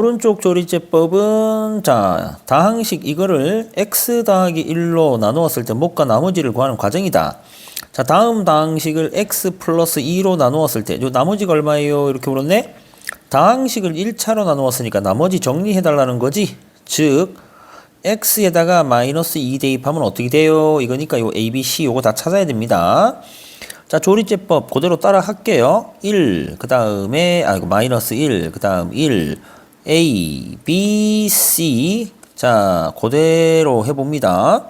오른쪽 조리제법은 자 다항식 이거를 x 더하기 1로 나누었을 때 목과 나머지를 구하는 과정이다. 자 다음 다항식을 x 플러스 2로 나누었을 때 요 나머지가 얼마예요? 이렇게 물었네. 다항식을 1차로 나누었으니까 나머지 정리해달라는 거지. 즉 x에다가 마이너스 2 대입하면 어떻게 돼요? 이거니까 요 a, b, c 요거 다 찾아야 됩니다. 자, 조리제법 그대로 따라 할게요. 1, 그 다음에, 아, 이거 마이너스 1, 그 다음 1, A, B, C. 자, 그대로 해봅니다.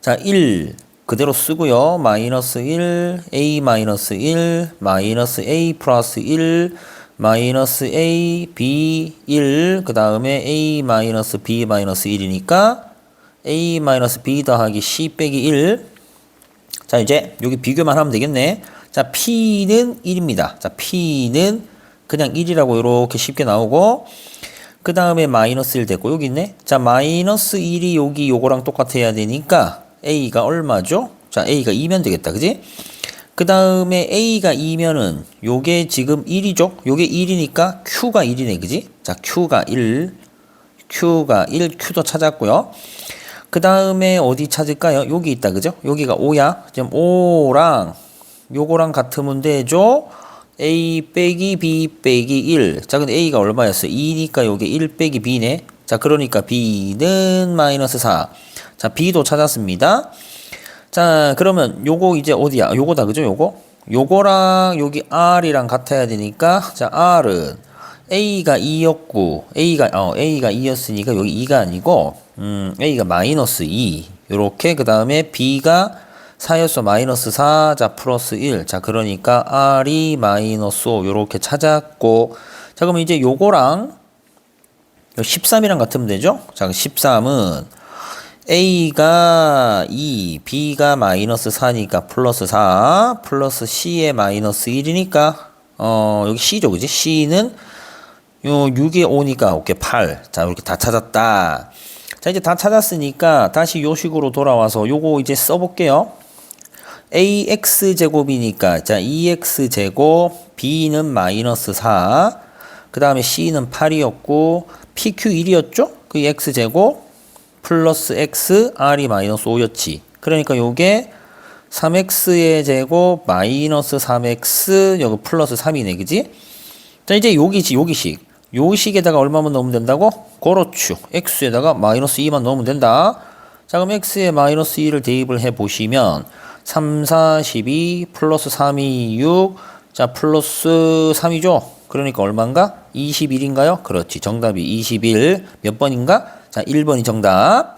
자, 1, 그대로 쓰고요. 마이너스 1, A 마이너스 1, 마이너스 A 플러스 1, 마이너스 A, B 1, 그 다음에 A 마이너스 B 마이너스 1이니까 A 마이너스 B 더하기 C 빼기 1. 자, 이제 여기 비교만 하면 되겠네. 자, P는 1입니다. 자, P는 그냥 1이라고 이렇게 쉽게 나오고, 그 다음에 마이너스 1 됐고, 여기 있네. 자, 마이너스 1이 여기 요거랑 똑같아야 되니까, A가 얼마죠? 자, A가 2면 되겠다. 그지? 그 다음에 A가 2면은, 요게 지금 1이죠? 요게 1이니까 Q가 1이네. 그지? 자, Q가 1, Q가 1, Q도 찾았고요. 그 다음에 어디 찾을까요? 여기 있다, 그죠? 여기가 5야. 지금 5랑 요거랑 같으면 되죠? A 빼기 B 빼기 1. 자, 근데 A가 얼마였어? 2니까 요게 1 빼기 B네. 자, 그러니까 B는 마이너스 4. 자, B도 찾았습니다. 자, 그러면 요거 이제 어디야? 요거다, 그죠? 요거? 요거랑 여기 R이랑 같아야 되니까, 자, R은 A가 2였고, A가, 어, A가 2였으니까 여기 2가 아니고, 음, A가 마이너스 2. 요렇게, 그 다음에 B가 4였어. 마이너스 4. 자, 플러스 1. 자, 그러니까 R이 마이너스 5. 요렇게 찾았고, 자, 그럼 이제 요거랑 13이랑 같으면 되죠? 자, 13은 A가 2, B가 마이너스 4니까 플러스 4, 플러스 C의 마이너스 1이니까, 어, 여기 C죠, 그지? C는 요 6에 5니까 오케이 8. 자, 이렇게 다 찾았다. 자, 이제 다 찾았으니까 다시 요 식으로 돌아와서 요거 이제 써볼게요. Ax 제곱이니까 자 2x 제곱 b는 마이너스 4. 그 다음에 c는 8이었고 pq 1이었죠? 그 x 제곱 플러스 x r이 마이너스 5였지. 그러니까 요게 3x의 제곱 마이너스 3x 여기 플러스 3이네 그지? 자 이제 여기지 여기식 요 식에다가 얼마만 넣으면 된다고? 그렇죠 x에다가 마이너스 2만 넣으면 된다 자 그럼 x에 마이너스 2를 대입을 해 보시면 3, 4, 12 플러스 3이 6자 플러스 3이죠 그러니까 얼마인가? 21인가요? 그렇지 정답이 21 몇 번인가? 자 1번이 정답